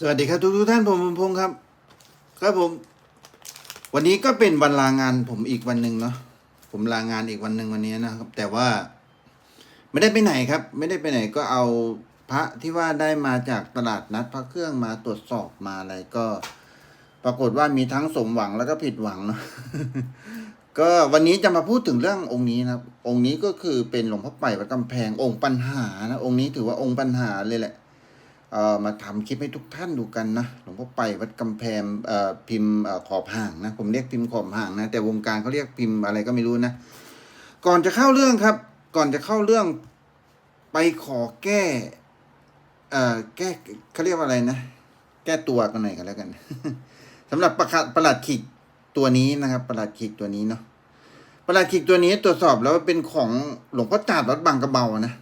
สวัสดีครับทุกทุกท่านผมพงษ์ครับ ครับผม วันนี้ก็เป็นวันลางานผมอีกวันหนึ่งเนาะผมลางานอีกวันหนึ่งวันนี้นะครับ แต่ว่า ไม่ได้ไปไหนครับ ไม่ได้ไปไหนก็เอาพระที่ว่าได้มาจากตลาดนัดพระเครื่องมาตรวจสอบมาอะไรก็ ปรากฏว่ามีทั้งสมหวังแล้วก็ผิดหวังเนาะก็วันนี้จะมาพูดถึงเรื่ององค์นี้นะครับ องค์นี้ก็คือเป็นหลวงพ่อไปวัดกำแพงองค์ปัญหานะองค์นี้ถือว่าองค์ปัญหาเลยแหละ มาทำคลิปให้ทุกท่านดูกันนะหลวงพ่อไปวัดกำแพงเอ่อพิมพ์เอ่อขอบห่างนะผมเรียกพิมพ์ขอบห่างนะแต่วงการเขาเรียกพิมพ์อะไรก็ไม่รู้นะ ก่อนจะเข้าเรื่องครับ ก่อนจะเข้าเรื่องไปขอแก้เอ่อแก้เขาเรียกว่าอะไรนะ แก้ตัวกันหน่อยกันแล้วกันสำหรับประคัดประหลัดขิกตัวนี้นะครับ ประหลัดขิกตัวนี้เนาะประหลัดขิกตัวนี้ตรวจสอบแล้วเป็นของหลวงพ่อจาดวัดบางกระเบานะ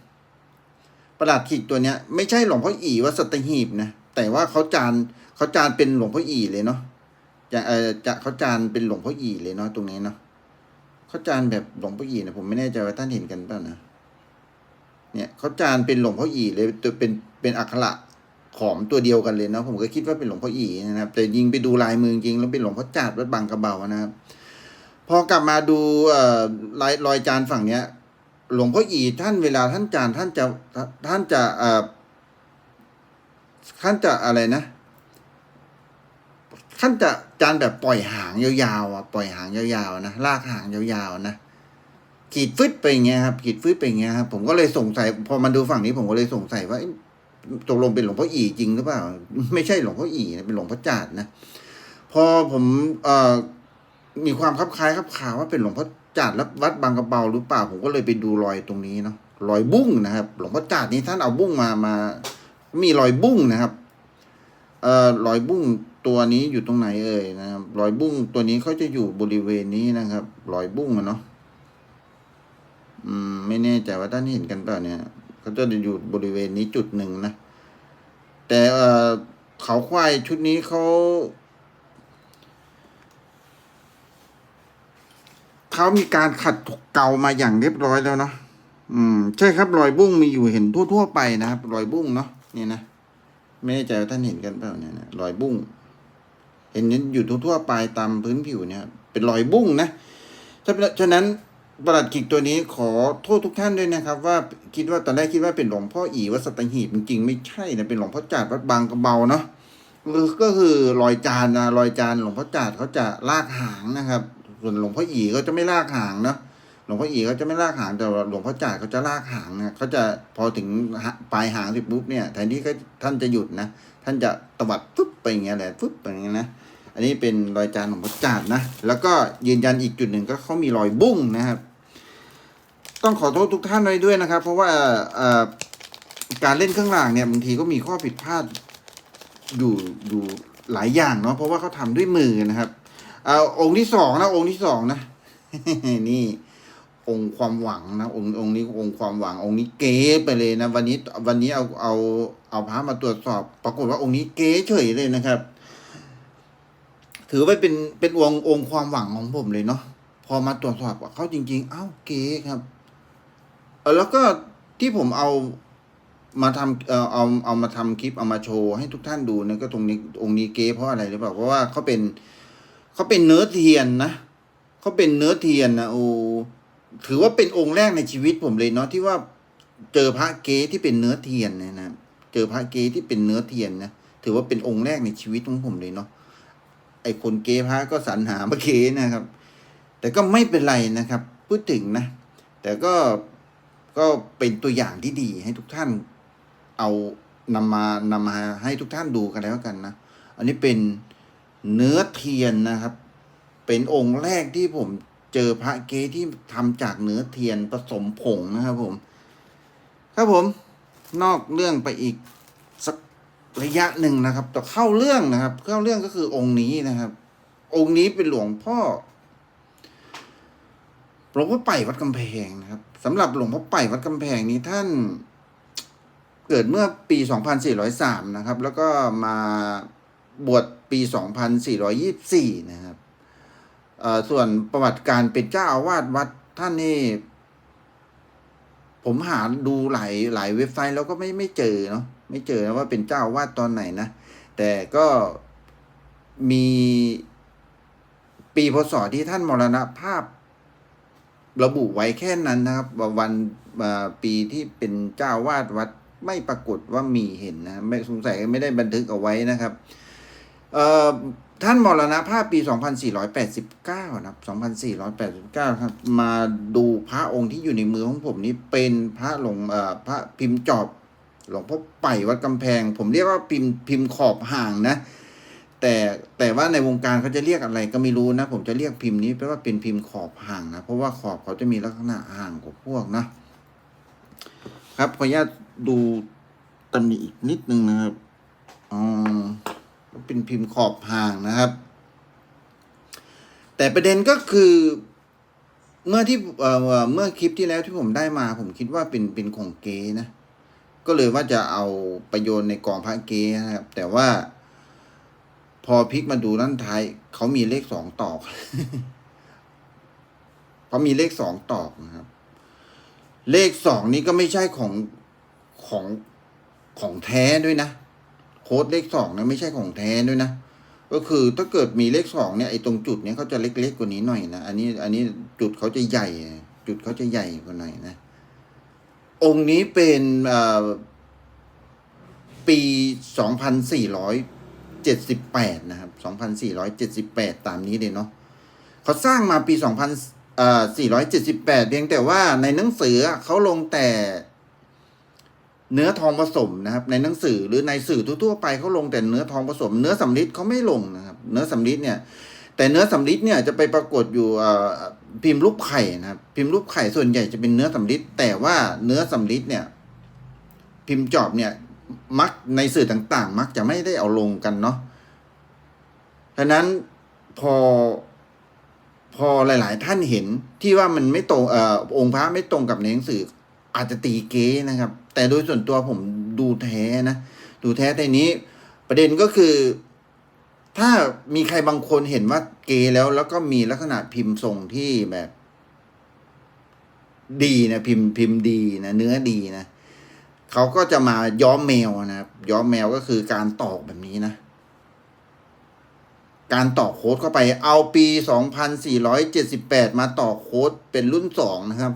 ประหลัดขิกตัวเนี้ยไม่ใช่หลวงพ่ออีวัดสัตหีบนะแต่ว่าเขาจานเขาจานเป็นหลวงพ่ออีเลยเนาะจะเออจะเขาจานเป็นหลวงพ่ออีเลยเนาะตรงนี้เนาะเขาจานแบบหลวงพ่ออีนะผมไม่แน่ใจว่าท่านเห็นกันเปล่านะเนี่ยเขาจานเป็นหลวงพ่ออีเลยตัวเป็นเป็นอักขระขอมตัวเดียวกันเลยเนาะผมก็คิดว่าเป็นหลวงพ่ออีนะครับ แต่ยิงไปดูลายมือจริงแล้วเป็นหลวงพ่อจาดวัดบางกระเบานะครับ พอกลับมาดูเอ่อรอยรอยจานฝั่งเนี้ย หลวงพ่ออีท่านเวลาท่านจานท่านจะท่านจะเอท่านจะอะไรนะท่านจะจานแบบปล่อยหางยาวๆอะปล่อยหางยาวๆนะลากหางยาวๆนะขีดฟึดไปอย่างเงี้ยครับขีดฟึดไปอย่างเงี้ยครับผมก็เลยสงสัยพอมาดูฝั่งนี้ผมก็เลยสงสัยว่าตกลงเป็นหลวงพ่ออีจริงหรือเปล่า ไม่ใช่หลวงพ่ออีนะเป็นหลวงพ่อจาดนะพอผมเอ่อมีความคลับคล้ายคลับข่าวว่าเป็นหลวงพ่อ จาดและวัดบางกระเบาหรือเปล่าผมก็เลยไปดูรอยตรงนี้เนาะรอยบุ้งนะครับ หลวงพ่อจาดนี้ท่านเอาบุ้งมามา มีรอยบุ้งนะครับเอ่อรอยบุ้งตัวนี้อยู่ตรงไหนเอ่ยนะครับรอยบุ้งตัวนี้เขาจะอยู่บริเวณนี้นะครับรอยบุ้งอะเนาะอืมไม่แน่ใจว่าท่านเห็นกันเปล่าเนี่ยเขาจะอยู่บริเวณนี้จุดหนึ่งนะแต่เอ่อเขาควายชุดนี้เขา เขามีการขัดเกามาอย่างเรียบร้อยแล้วเนาะอืม ใช่ครับรอยบุ้งมีอยู่เห็นทั่ว ๆ ไปนะครับ รอยบุ้งเนาะนี่นะไม่แน่ใจว่าท่านเห็นกันเปล่าเนี่ยนะรอยบุ้งเห็นอยู่ทั่วๆไปตามพื้นผิวเนี่ย เป็นรอยบุ้งนะฉะฉะนั้นประหลัดขิกตัวนี้ขอโทษทุกท่านด้วยนะครับ ว่าคิดว่าตอนแรกคิดว่าเป็นหลวงพ่ออีวัดสัตหีบจริงๆไม่ใช่นะเป็นหลวงพ่อจาดวัดบางกระเบาเนาะก็คือรอยจานนะรอยจานหลวงพ่อจาดเขาจะลากหางนะครับ ส่วนหลวงพ่ออีเขาจะไม่ลากหางเนาะหลวงพ่ออีเขาจะไม่ลากหางแต่หลวงพ่อจ่ายเขาจะลากหางนะเขาจะพอถึงปลายหางสิปุ๊บเนี่ยแทนที่เขาท่านจะหยุดนะท่านจะตวัดปุ๊บไปอย่างเงี้ยแหละปุ๊บไปอย่างเงี้ยนะอันนี้เป็นรอยจานของพระจ่านะ แล้วก็ยืนยันอีกจุดหนึ่งก็เขามีรอยบุ้งนะครับ ต้องขอโทษทุกท่านไว้ด้วยนะครับ เพราะว่าการเล่นเครื่องรางเนี่ยบางทีก็มีข้อผิดพลาดอยู่อยู่หลายอย่างเนาะเพราะว่าเขาทำด้วยมือนะครับ เอาองค์ที่สองนะ องค์ที่สองนะ นี่ องค์ความหวังนะองค์องค์นี้องค์ความหวัง องค์นี้เก๋ไปเลยนะ วันนี้ วันนี้เอาเอาเอาพระมาตรวจสอบ ปรากฏว่าองค์นี้เก๋เฉยเลยนะครับ ถือว่าเป็นเป็นองค์องค์ความหวังของผมเลยเนาะพอมาตรวจสอบเขาจริง ๆ เอ้าเก๋ครับเออแล้วก็ที่ผมเอามาทำเอ่อเอาเอามาทำคลิปเอามาโชว์ให้ทุกท่านดูเนี่ยก็ตรงนี้องค์นี้เก๋เพราะอะไรหรือเปล่าเพราะว่าเขาเป็น เขาเป็นเนื้อเทียนนะเขาเป็นเนื้อเทียนนะโอ้ถือว่าเป็นองค์แรกในชีวิตผมเลยเนาะที่ว่าเจอพระเกที่เป็นเนื้อเทียนเนี่ยนะเจอพระเกที่เป็นเนื้อเทียนนะถือว่าเป็นองค์แรกในชีวิตของผมเลยเนาะไอคนเกพระก็สรรหามาเกนะครับ แต่ก็ไม่เป็นไรนะครับ พูดถึงนะ แต่ก็ก็เป็นตัวอย่างที่ดีให้ทุกท่านเอานำมานำมาให้ทุกท่านดูกันแล้วกันนะ อันนี้เป็น เนื้อเทียนนะครับ เป็นองค์แรกที่ผมเจอพระเกที่ทำจากเนื้อเทียนผสมผงนะครับผม ครับผมนอกเรื่องไปอีกสักระยะหนึ่งนะครับ ต่อเข้าเรื่องนะครับ เข้าเรื่องก็คือองค์นี้นะครับ องค์นี้เป็นหลวงพ่อหลวงพ่อไปวัดกำแพงนะครับสำหรับหลวงพ่อไปวัดกำแพงนี้ท่านเกิดเมื่อปี 2403 นะครับ แล้วก็มา บวชปี 2424 นะครับเอ่อส่วนประวัติการเป็นเจ้าอาวาสวัดท่านนี่ ผมหาดูหลายหลายเว็บไซต์แล้วก็ไม่ไม่เจอเนาะไม่เจอนะว่าเป็นเจ้าอาวาสตอนไหนนะ แต่ก็มีปีพศที่ท่านมรณภาพระบุไว้แค่นั้นนะครับวันปีที่เป็นเจ้าวาดวัดไม่ปรากฏว่ามีเห็นนะ ไม่สงสัยไม่ได้บันทึกเอาไว้นะครับ ท่านมรณภาพปี 2489 นะครับ 2489 ครับ มาดูพระองค์ที่อยู่ในมือของผมนี้เป็นพระหลวงพระพิมพ์จอบหลวงพ่อไป่วัดกำแพง ผมเรียกว่าพิมพ์พิมพ์ขอบห่างนะ แต่แต่ว่าในวงการเขาจะเรียกอะไรก็ไม่รู้นะ ผมจะเรียกพิมพ์นี้แปลว่าเป็นพิมพ์ขอบห่างนะ เพราะว่าขอบเขาจะมีลักษณะห่างกว่าพวกนะ ครับขออนุญาตดูตำหนิอีกนิดนึงนะครับอ๋อ เป็นพิมพ์ขอบห่างนะครับ แต่ประเด็นก็คือเมื่อที่เอ่อเมื่อคลิปที่แล้วที่ผมได้มา ผมคิดว่าเป็นเป็นของเก๊นะ ก็เลยว่าจะเอาไปโยนในกองพระเก๊นะครับ แต่ว่าพอพลิกมาดูด้านท้ายเขามีเลขสองตอกเขามีเลขสองตอกนะครับ เลขสองนี้ก็ไม่ใช่ของของของแท้ด้วยนะ โค้ดเลขสองนะไม่ใช่ของแท้ด้วยนะ ก็คือถ้าเกิดมีเลขสองเนี่ยไอ้ตรงจุดเนี่ยเขาจะเล็กๆกว่านี้หน่อยนะ อันนี้อันนี้จุดเขาจะใหญ่ จุดเขาจะใหญ่กว่าหน่อยนะ องค์นี้เป็นปีสองพันสี่ร้อยเจ็ดสิบแปดนะครับสองพันสี่ร้อยเจ็ดสิบแปดตามนี้เลยเนาะเขาสร้างมาปีสองพันสี่ร้อยเจ็ดสิบแปดเพียงแต่ว่าในหนังสือเขาลงแต่ เนื้อทองผสมนะครับ ในหนังสือหรือในสื่อทั่วๆไปเขาลงแต่เนื้อทองผสม เนื้อสำลิดเขาไม่ลงนะครับ เนื้อสำลิดเนี่ยแต่เนื้อสำลิดเนี่ยจะไปปรากฏอยู่พิมพ์รูปไข่นะครับ พิมพ์รูปไข่ส่วนใหญ่จะเป็นเนื้อสำลิดแต่ว่าเนื้อสำลิดเนี่ย พิมพ์จอบเนี่ย มักในสื่อต่างๆ มักจะไม่ได้เอาลงกันเนาะฉะนั้นพอพอหลาย ๆ ท่านเห็นที่ว่ามันไม่ตรงเอ่อองค์พระไม่ตรงกับในหนังสือ อาจจะตีเก๊นะครับ แต่โดยส่วนตัวผมดูแท้นะ ดูแท้แต่นี้ ประเด็นก็คือ ถ้ามีใครบางคนเห็นว่าเกแล้ว แล้วก็มีลักษณะพิมพ์ทรงที่แบบ ดีนะพิมพ์พิมพ์ดีนะเนื้อดีนะเขาก็จะมาย้อมแมวนะครับย้อมแมวก็คือการตอกแบบนี้นะ การต่อโค้ดเข้าไปเอาปี 2478 มาต่อโค้ดเป็นรุ่นสองนะครับ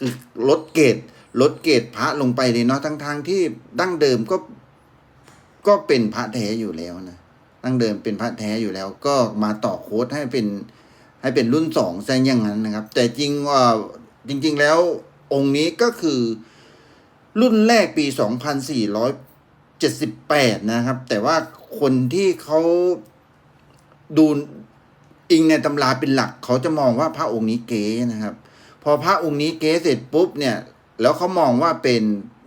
คือลดเกรดลดเกรดพระลงไปเลยเนาะทั้งทางที่ดั้งเดิมก็ก็เป็นพระแท้อยู่แล้วนะดั้งเดิมเป็นพระแท้อยู่แล้ว ก็มาต่อโค้ดให้เป็นให้เป็นรุ่นสองซะอย่างนั้นนะครับ แต่จริงว่าจริง ๆ แล้วองค์นี้ก็คือรุ่นแรกปี 2478 นะครับ แต่ว่าคนที่เขาดูอิงในตำราเป็นหลัก เขาจะมองว่าพระองค์นี้เก๋นะครับ พอพระองค์นี้เก๋เสร็จปุ๊บเนี่ยแล้วเขามองว่าเป็น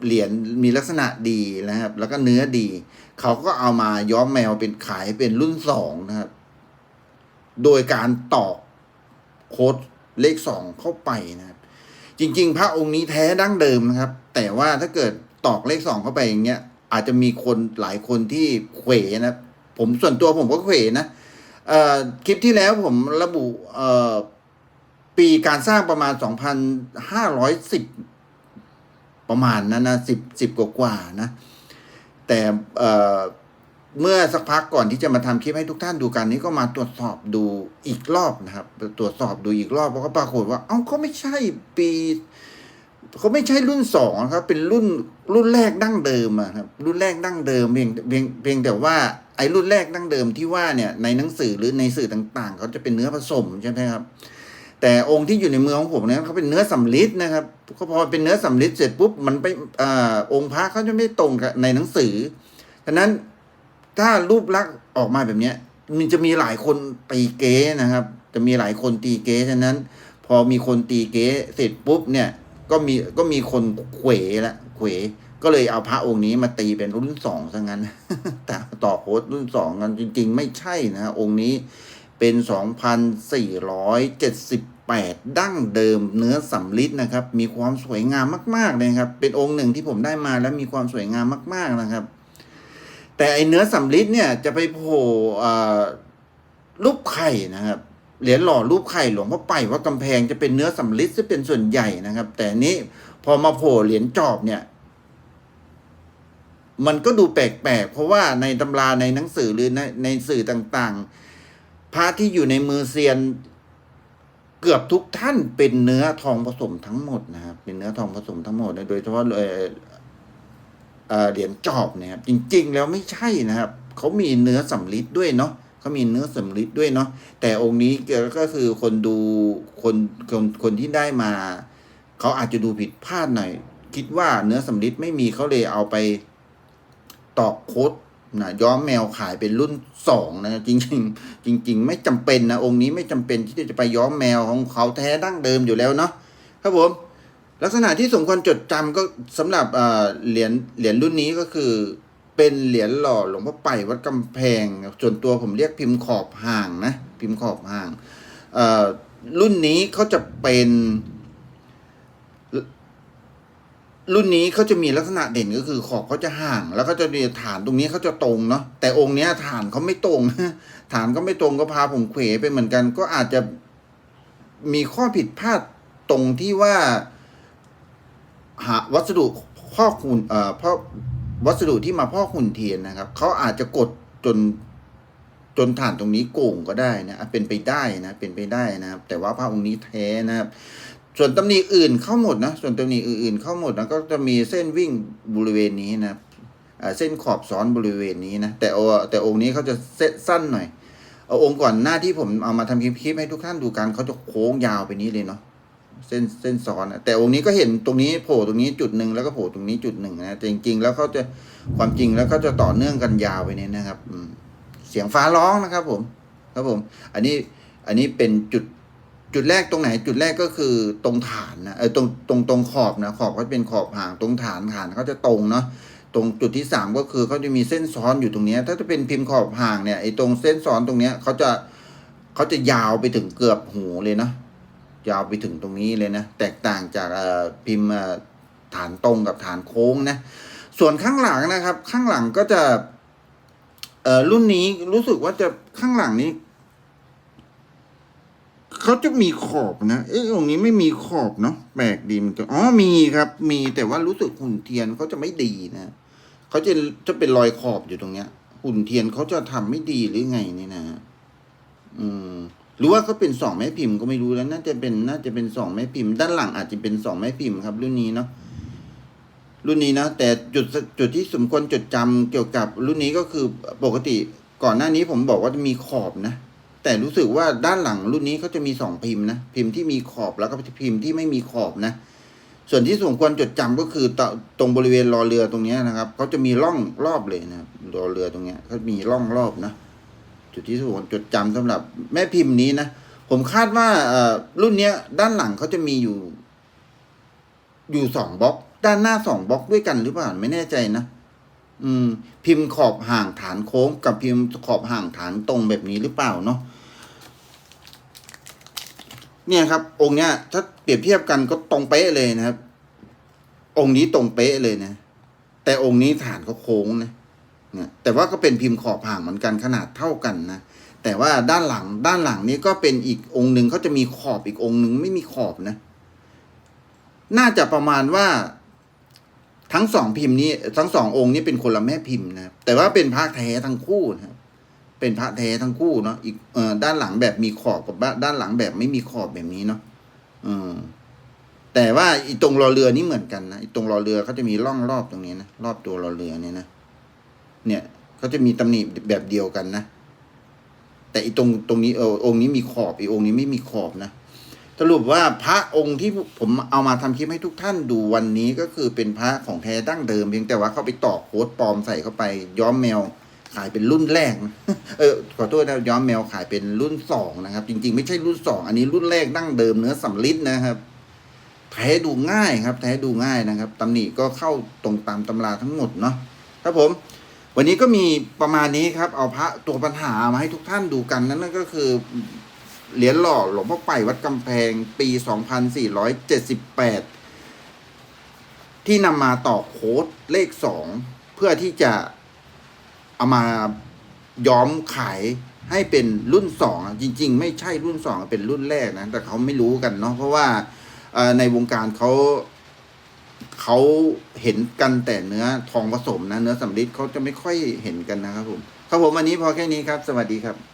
เหรียญมีลักษณะดีนะครับ แล้วก็เนื้อดี เขาก็เอามาย้อมแมวเป็นขายเป็นรุ่นสองนะครับ โดยการตอกโค้ดเลขสองเข้าไปนะครับ จริง ๆ พระองค์นี้แท้ดั้งเดิมนะครับ แต่ว่าถ้าเกิดตอกเลขสองเข้าไปอย่างเงี้ย อาจจะมีคนหลายคนที่เขวนะผมส่วนตัวผมก็เขวนะคลิปที่แล้วผมระบุเปีการสร้างประมาณสองพันห้าร้อยสิบประมาณนั้นนะสิบสิบกว่าๆนะ แต่เเมื่อสักพักก่อนที่จะมาทำคลิปให้ทุกท่านดูกันนี้ก็มาตรวจสอบดูอีกรอบนะครับ ตรวจสอบดูอีกรอบเพราะก็ปรากฏว่า เอ้าเขาไม่ใช่ปีเขาไม่ใช่รุ่นสองครับ เป็นรุ่นรุ่นแรกดั้งเดิมอะครับ รุ่นแรกดั้งเดิมเพียงเพียงเพียงแต่ว่าไอ้รุ่นแรกดั้งเดิมที่ว่าเนี่ยในหนังสือหรือในสื่อต่างๆเขาจะเป็นเนื้อผสมใช่ไหมครับ แต่องค์ที่อยู่ในมือของผมเนี่ยเขาเป็นเนื้อสำลิดนะครับก็พอเป็นเนื้อสำลิดเสร็จปุ๊บมันไปอองค์พระเขาจะไม่ตรงกับในหนังสือฉะนั้นถ้ารูปลักษณ์ออกมาแบบเนี้ย มันจะมีหลายคนตีเก๊นะครับ จะมีหลายคนตีเก๊ฉะนั้น พอมีคนตีเก๊เสร็จปุ๊บเนี่ยก็มีก็มีคนเขวละเขวก็เลยเอาพระองค์นี้มาตีเป็นรุ่นสองซะงั้นแต่ต่อโค้ดรุ่นสองกันจริง ๆ ไม่ใช่นะฮะองค์นี้เป็น2,478ดั้ 8 ดั้งเดิมเนื้อสำลิดนะครับ มีความสวยงามมาก ๆ เลยครับ เป็นองค์หนึ่งที่ผมได้มาแล้วมีความสวยงามมาก ๆนะครับ แต่ไอเนื้อสำลิดเนี่ยจะไปโผล่รูปไข่นะครับเหรียญหล่อรูปไข่หลวงพ่อไปว่ากำแพงจะเป็นเนื้อสำลิดจะเป็นส่วนใหญ่นะครับ แต่นี้พอมาโผล่เหรียญจอบเนี่ย มันก็ดูแปลกๆเพราะว่าในตำราในหนังสือหรือในในสื่อต่างๆพระที่อยู่ในมือเซียน เกือบทุกท่านเป็นเนื้อทองผสมทั้งหมดนะครับ เป็นเนื้อทองผสมทั้งหมดโดยเฉพาะเหรียญจอบนี่ยครับ จริง ๆ แล้วไม่ใช่นะครับเขามีเนื้อสำลิดด้วยเนาะเขามีเนื้อสำลิดด้วยเนาะแต่องค์นี้ก็คือคนดูคนคนคนที่ได้มาเขาอาจจะดูผิดพลาดหน่อย คิดว่าเนื้อสำลิดไม่มีเขาเลยเอาไปตอกโคด นะย้อมแมวขายเป็นรุ่นสองนะจริงๆจริง ๆ ไม่จำเป็นนะองค์นี้ไม่จำเป็นที่จะไปย้อมแมวของเขาแท้ดั้งเดิมอยู่แล้วเนาะครับผมลักษณะที่สมควรจดจำก็สำหรับเหรียญเหรียญรุ่นนี้ก็คือ เป็นเหรียญหล่อหลวงพ่อไปวัดกำแพง ส่วนตัวผมเรียกพิมพ์ขอบห่างนะพิมพ์ขอบห่างรุ่นนี้เขาจะเป็น รุ่นนี้เขาจะมีลักษณะเด่นก็คือขอบเขาจะห่าง แล้วก็จะมีฐานตรงนี้เขาจะตรงเนาะแต่องค์เนี้ยฐานเขาไม่ตรงฐานก็ไม่ตรงก็พาผมเขวไปเหมือนกัน ก็อาจจะมีข้อผิดพลาดตรงที่ว่า หาวัสดุพ่อกหุ่นเอ่อพอวัสดุที่มาพ่อกหุ่นเทียนนะครับเขาอาจจะกดจนจนฐานตรงนี้โก่งก็ได้นะอะเป็นไปได้นะเป็นไปได้นะครับ แต่ว่าพระองค์นี้แท้นะครับ ส่วนตำหนิอื่นเข้าหมดนะ ส่วนตำหนิอื่นๆเข้าหมดนะก็จะมีเส้นวิ่งบริเวณนี้นะเส้นขอบซ้อนบริเวณนี้นะแต่โอแต่องค์นี้เขาจะเส้นสั้นหน่อย เอาองค์ก่อนหน้าที่ผมเอามาทำคลิปให้ทุกท่านดูกันเขาจะโค้งยาวไปนี้เลยเนาะเส้นเส้นซ้อนอะแต่องค์นี้ก็เห็นตรงนี้โผล่ตรงนี้จุดหนึ่งแล้วก็โผล่ตรงนี้จุดหนึ่งนะแต่จริงๆ แล้วเขาจะความจริงแล้วเขาจะต่อเนื่องกันยาวไปเนี่ยนะครับเสียงฟ้าร้องนะครับ ผม ครับผม อันนี้อันนี้เป็นจุด จุดแรกตรงไหนจุดแรกก็คือตรงฐานนะเออตรงตรงตรงขอบนะขอบเขาเป็นขอบห่างตรงฐานฐานเขาจะตรงเนาะตรงจุดที่สามก็คือเขาจะมีเส้นซ้อนอยู่ตรงนี้ ถ้าจะเป็นพิมพ์ขอบห่างเนี่ยไอ้ตรงเส้นซ้อนตรงนี้เขาจะเขาจะยาวไปถึงเกือบหูเลยนะยาวไปถึงตรงนี้เลยนะแตกต่างจากพิมพ์ฐานตรงกับฐานโค้งนะส่วนข้างหลังนะครับ ข้างหลังก็จะเออรุ่นนี้รู้สึกว่าจะข้างหลังนี้ เขาจะมีขอบนะ เอ๊ะตรงนี้ไม่มีขอบเนาะแปลกดีมันจะอ๋อมีครับ มีแต่ว่ารู้สึกหุ่นเทียนเขาจะไม่ดีนะเขาจะจะเป็นรอยขอบอยู่ตรงเนี้ย หุ่นเทียนเขาจะทำไม่ดีหรือไงนี่นะอืมหรือว่าเขาเป็นสองแม่พิมพ์ก็ไม่รู้แล้ว น่าจะเป็นน่าจะเป็นสองแม่พิมพ์ ด้านหลังอาจจะเป็นสองแม่พิมพ์ครับ รุ่นนี้เนาะรุ่นนี้นะแต่จุดจุดที่สมควรจดจำเกี่ยวกับรุ่นนี้ก็คือปกติก่อนหน้านี้ผมบอกว่าจะมีขอบนะ แต่รู้สึกว่าด้านหลังรุ่นนี้เขาจะมีสองพิมพ์นะ พิมพ์ที่มีขอบแล้วก็พิมพ์ที่ไม่มีขอบนะ ส่วนที่สมควรจดจำก็คือตตรงบริเวณรอเรือตรงนี้นะครับเขาจะมีร่องรอบเลยนะรอเรือตรงเนี้ยเขามีร่องรอบนะ จุดที่สมควรจดจำสำหรับแม่พิมพ์นี้นะผมคาดว่าเอ่อรุ่นเนี้ยด้านหลังเขาจะมีอยู่ อยู่สองบล็อก ด้านหน้าสองบล็อกด้วยกันหรือเปล่าไม่แน่ใจนะอืม พิมพ์ขอบห่างฐานโค้งกับพิมพ์ขอบห่างฐานตรงแบบนี้หรือเปล่าเนาะ เนี่ยครับ องค์เนี้ยถ้าเปรียบเทียบกันก็ตรงเป๊ะเลยนะครับ องค์นี้ตรงเป๊ะเลยนะ แต่องค์นี้ฐานเขาโค้งนะเนี่ยแต่ว่าก็เป็นพิมพ์ขอบห่างเหมือนกันขนาดเท่ากันนะแต่ว่าด้านหลังด้านหลังนี้ก็เป็นอีกองค์หนึ่งเขาจะมีขอบอีกองค์หนึ่งไม่มีขอบนะ น่าจะประมาณว่าทั้งสองพิมพ์นี้ ทั้งสององค์นี้เป็นคนละแม่พิมพ์นะแต่ว่าเป็นพระแท้ทั้งคู่นะ เป็นพระแท้ทั้งคู่เนาะอีกเอ่อด้านหลังแบบมีขอบกับด้านหลังแบบไม่มีขอบแบบนี้เนาะอืมแต่ว่าอีตรงรอเรือนี่เหมือนกันนะอีตรงรอเรือเขาจะมีร่องรอบตรงนี้นะรอบตัวรอเรือเนี่ยนะเนี่ยเขาจะมีตำหนิแบบเดียวกันนะแต่อีตรงตรงนี้เออองค์นี้มีขอบอีองค์นี้ไม่มีขอบนะสรุปว่าพระองค์ที่ผมเอามาทำคลิปให้ทุกท่านดูวันนี้ก็คือเป็นพระของแท้ดั้งเดิมเพียงแต่ว่าเขาไปต่อโค้ดปลอมใส่เข้าไปย้อมแมว ขายเป็นรุ่นแรก เออขอโทษนะย้อมแมวขายเป็นรุ่นสองนะครับ จริง ๆ ไม่ใช่รุ่นสองอันนี้รุ่นแรกดั้งเดิมเนื้อสำลิดนะครับ แท้ดูง่ายครับ แท้ดูง่ายนะครับตำหนิก็เข้าตรงตามตำราทั้งหมดเนาะครับผม วันนี้ก็มีประมาณนี้ครับ เอาพระตัวปัญหามาให้ทุกท่านดูกันนั่นก็คือเหรียญหล่อหลวงพ่อไปวัดกำแพงปี 2478 ที่นำมาต่อโค้ดเลขสองเพื่อที่จะ เอามาย้อมขายให้เป็นรุ่นสองจริง ๆ ไม่ใช่รุ่นสองเป็นรุ่นแรกนะแต่เขาไม่รู้กันเนาะเพราะว่าในวงการเขาเขาเห็นกันแต่เนื้อทองผสมนะ เนื้อสำลิดเขาจะไม่ค่อยเห็นกันนะครับผมครับผมวันนี้พอแค่นี้ครับ สวัสดีครับ